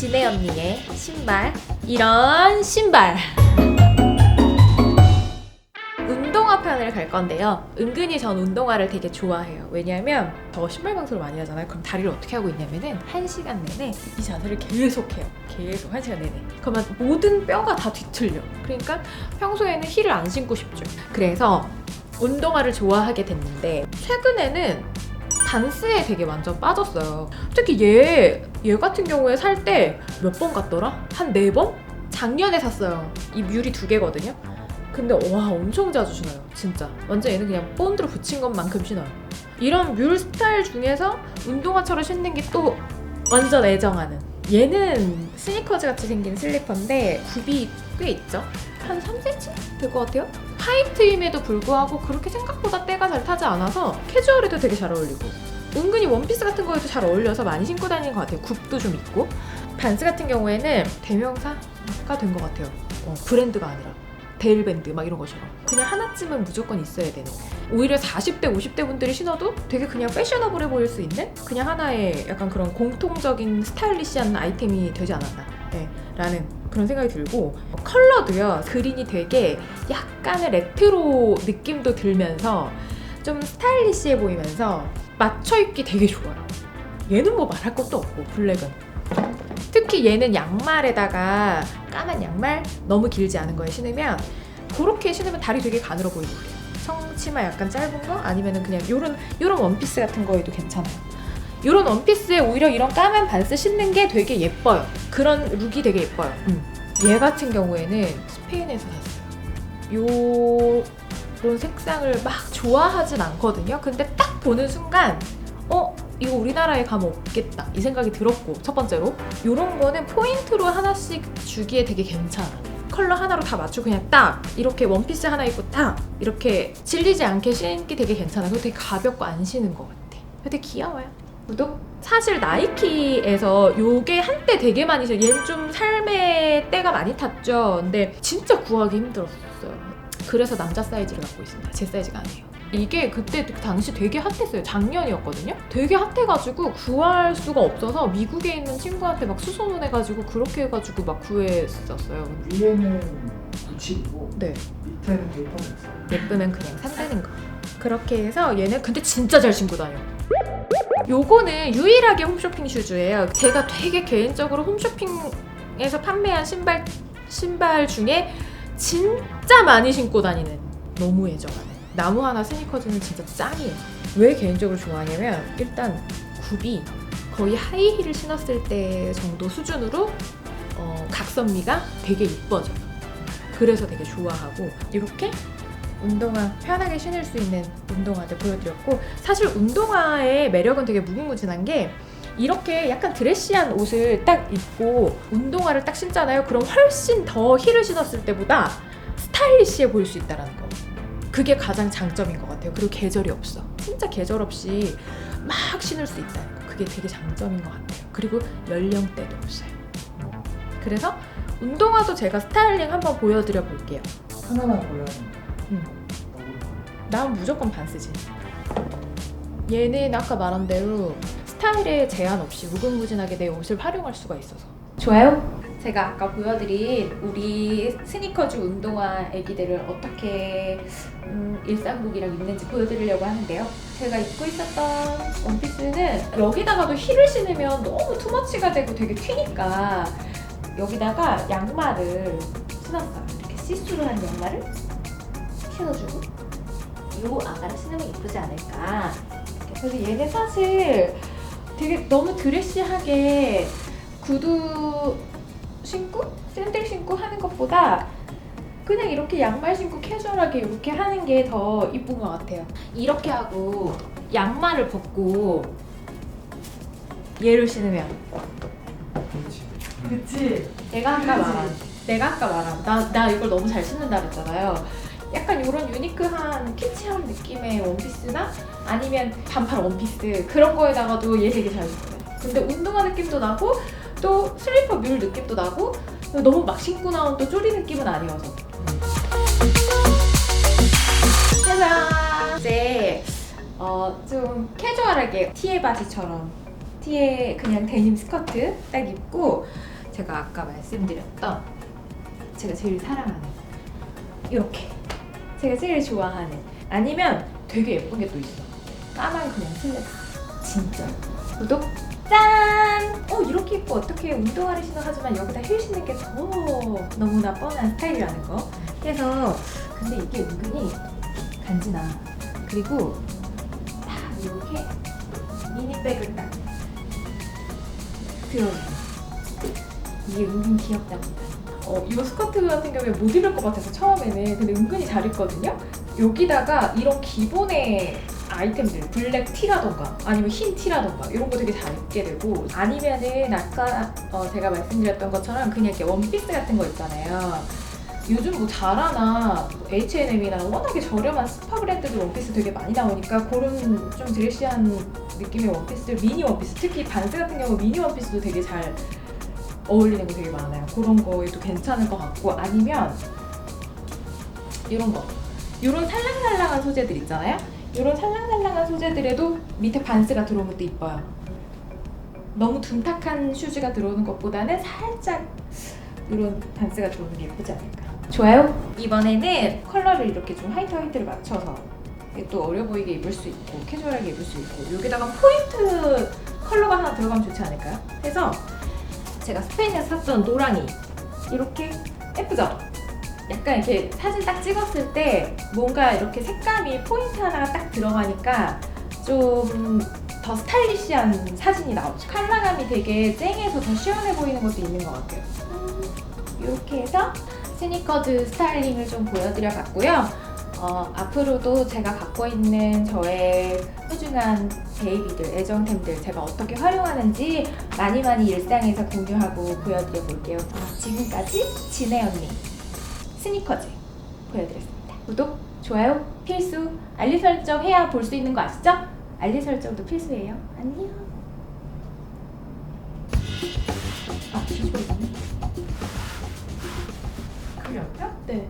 진혜 언니의 신발 이런 신발 운동화 편을 갈 건데요. 은근히 전 운동화를 되게 좋아해요. 왜냐하면 저 신발 방송을 많이 하잖아요. 그럼 다리를 어떻게 하고 있냐면은 한 시간 내내 이 자세를 계속 해요. 계속 한 시간 내내. 그러면 모든 뼈가 다 뒤틀려. 그러니까 평소에는 힐을 안 신고 싶죠. 그래서 운동화를 좋아하게 됐는데 최근에는 단스에 되게 완전 빠졌어요. 특히 얘, 얘 같은 경우에 살 때 몇 번 갔더라? 한 네 번? 작년에 샀어요. 이 뮬이 두 개거든요. 근데 와 엄청 자주 신어요. 진짜. 완전 얘는 그냥 본드로 붙인 것만큼 신어요. 이런 뮬 스타일 중에서 운동화처럼 신는 게 또 완전 애정하는. 얘는 스니커즈 같이 생긴 슬리퍼인데 굽이 꽤 있죠. 한 3cm 될 것 같아요. 화이트임에도 불구하고 그렇게 생각보다 때가 잘 타지 않아서 캐주얼에도 되게 잘 어울리고 은근히 원피스 같은 거에도 잘 어울려서 많이 신고 다니는 것 같아요. 굽도 좀 있고. 반스 같은 경우에는 대명사가 된 것 같아요. 어, 브랜드가 아니라. 데일밴드 막 이런 것처럼. 그냥 하나쯤은 무조건 있어야 되는 오히려 40대 50대 분들이 신어도 되게 그냥 패셔너블해 보일 수 있는 그냥 하나의 약간 그런 공통적인 스타일리시한 아이템이 되지 않았나. 네, 라는 그런 생각이 들고 컬러도요 그린이 되게 약간의 레트로 느낌도 들면서 좀 스타일리시해 보이면서 맞춰 입기 되게 좋아요 얘는 뭐 말할 것도 없고 블랙은 특히 얘는 양말에다가 까만 양말 너무 길지 않은 거에 신으면 그렇게 신으면 다리 되게 가늘어 보이고 그래요. 청치마 약간 짧은 거 아니면은 그냥 요런 요런 원피스 같은 거에도 괜찮아요. 요런 원피스에 오히려 이런 까만 반스 신는 게 되게 예뻐요. 그런 룩이 되게 예뻐요. 음. 얘 같은 경우에는 스페인에서 샀어요. 요런 색상을 막 좋아하진 않거든요. 근데 딱 보는 순간 어 이거 우리나라에 가면 없겠다 이 생각이 들었고 첫 번째로 요런 거는 포인트로 하나씩 주기에 되게 괜찮아 컬러 하나로 다 맞추고 그냥 딱 이렇게 원피스 하나 입고 딱 이렇게 질리지 않게 신기 되게 괜찮아 그리고 되게 가볍고 안 쉬는 것 같아 되게 귀여워요 구독 사실 나이키에서 요게 한때 되게 많이 써 얘는 좀 삶의 때가 많이 탔죠 근데 진짜 구하기 힘들었어요 그래서 남자 사이즈를 갖고 있습니다 제 사이즈가 아니에요 이게 그때 그 당시 되게 핫했어요. 작년이었거든요. 되게 핫해가지고 구할 수가 없어서 미국에 있는 친구한테 막 수소문해가지고 그렇게 해가지고 막 구했었어요. 위에는 붙이고 네. 밑에는 있어. 예쁘면 그냥 산다는 거. 그렇게 해서 얘는 근데 진짜 잘 신고 다녀. 요거는 유일하게 홈쇼핑 슈즈예요. 제가 되게 개인적으로 홈쇼핑에서 판매한 신발 신발 중에 진짜 많이 신고 다니는 너무 애정하는 나무 하나 스니커즈는 진짜 짱이에요. 왜 개인적으로 좋아하냐면 일단 굽이 거의 하이힐을 신었을 때 정도 수준으로 어, 각선미가 되게 이뻐져요. 그래서 되게 좋아하고 이렇게 운동화 편하게 신을 수 있는 운동화들 보여드렸고 사실 운동화의 매력은 되게 무궁무진한 게 이렇게 약간 드레시한 옷을 딱 입고 운동화를 딱 신잖아요. 그럼 훨씬 더 힐을 신었을 때보다 스타일리시해 보일 수 있다는 거. 그게 가장 장점인 것 같아요. 그리고 계절이 없어. 진짜 계절 없이 막 신을 수 있다는 거. 그게 되게 장점인 것 같아요. 그리고 연령대도 없어요. 그래서 운동화도 제가 스타일링 한번 보여드려 볼게요. 하나만 골라야 음. 난 무조건 반스지. 얘는 아까 말한 대로 스타일에 제한 없이 무궁무진하게 내 옷을 활용할 수가 있어서 좋아요. 제가 아까 보여드린 우리 스니커즈 운동화 애기들을 어떻게 음, 일상복이랑 입는지 보여드리려고 하는데요. 제가 입고 있었던 원피스는 여기다가도 힐을 신으면 너무 투머치가 되고 되게 튀니까 여기다가 양말을 신었어요. 이렇게 시스루한 양말을 신어주고 요 아가를 신으면 이쁘지 않을까. 그래서 얘는 사실 되게 너무 드레시하게 구두 신고 샌들 신고 하는 것보다 그냥 이렇게 양말 신고 캐주얼하게 이렇게 하는 게 더 이쁜 것 같아요. 이렇게 하고 양말을 벗고 얘를 신으면 그렇지. 그치. 내가 아까 말한 내가 아까 말한 나, 나 이걸 너무 잘 신는다 그랬잖아요. 약간 이런 유니크한 키치한 느낌의 원피스나 아니면 반팔 원피스 그런 거에다가도 얘 되게 잘 신어요. 근데 운동화 느낌도 나고 또 슬리퍼 뮬 느낌도 나고 너무 막 신고 나온 또 쪼리 느낌은 아니어서. 짜잔! 이제 어, 좀 캐주얼하게 티에 바지처럼 뒤에 그냥 데님 스커트 딱 입고 제가 아까 말씀드렸던 제가 제일 사랑하는 이렇게 제가 제일 좋아하는. 아니면 되게 예쁜 게 또 있어. 까만 그냥 슬랙 진짜. 구독. 짠! 어 이렇게 입고 어떻게 운동화를 신어 하지만 여기다 힐 신는 게 더 너무나 뻔한 스타일이라는 거. 그래서 근데 이게 은근히 간지나. 그리고 딱 이렇게 미니백을 딱 들어줘요. 이게 은근 귀엽답니다 어, 이 스커트 같은 경우에 못 입을 것 같아서 처음에는. 근데 은근히 잘 입거든요. 여기다가 이런 기본의 아이템들 블랙 티라던가 아니면 흰 티라던가 이런 거 되게 잘 입게 되고 아니면은 아까 어, 제가 말씀드렸던 것처럼 그냥 이렇게 원피스 같은 거 있잖아요. 요즘 뭐 자라나 뭐 H&M이나 워낙에 저렴한 스파 브랜드들 원피스 되게 많이 나오니까 그런 좀 드레시한 느낌의 원피스들 미니 원피스 특히 반스 같은 경우 미니 원피스도 되게 잘 어울리는 거 되게 많아요. 그런 거에도 괜찮을 것 같고 아니면 이런 거. 이런 살랑살랑한 소재들 있잖아요? 이런 살랑살랑한 소재들에도 밑에 반스가 들어오면 또 이뻐요. 너무 둔탁한 슈즈가 들어오는 것보다는 살짝 이런 반스가 들어오는 게 예쁘지 않을까? 좋아요? 이번에는 컬러를 이렇게 좀 화이트 화이트를 맞춰서 또 어려 보이게 입을 수 있고 캐주얼하게 입을 수 있고 여기다가 포인트 컬러가 하나 들어가면 좋지 않을까요? 그래서 제가 스페인에서 샀던 노랑이 이렇게 예쁘죠? 약간 이렇게 사진 딱 찍었을 때 뭔가 이렇게 색감이 포인트 하나가 딱 들어가니까 좀 더 스타일리시한 사진이 나오죠. 컬러감이 되게 쨍해서 더 시원해 보이는 것도 있는 것 같아요. 이렇게 해서 스니커즈 스타일링을 좀 보여드려 봤고요. 어, 앞으로도 제가 갖고 있는 저의 소중한 베이비들, 애정템들 제가 어떻게 활용하는지 많이 많이 일상에서 공유하고 보여드려 볼게요. 아, 지금까지 진혜 언니 스니커즈 보여드렸습니다. 구독, 좋아요, 필수, 알림 설정 해야 볼 수 있는 거 아시죠? 알림 설정도 필수예요. 안녕. 아, 뒤집어 있네. 그렸죠? 네.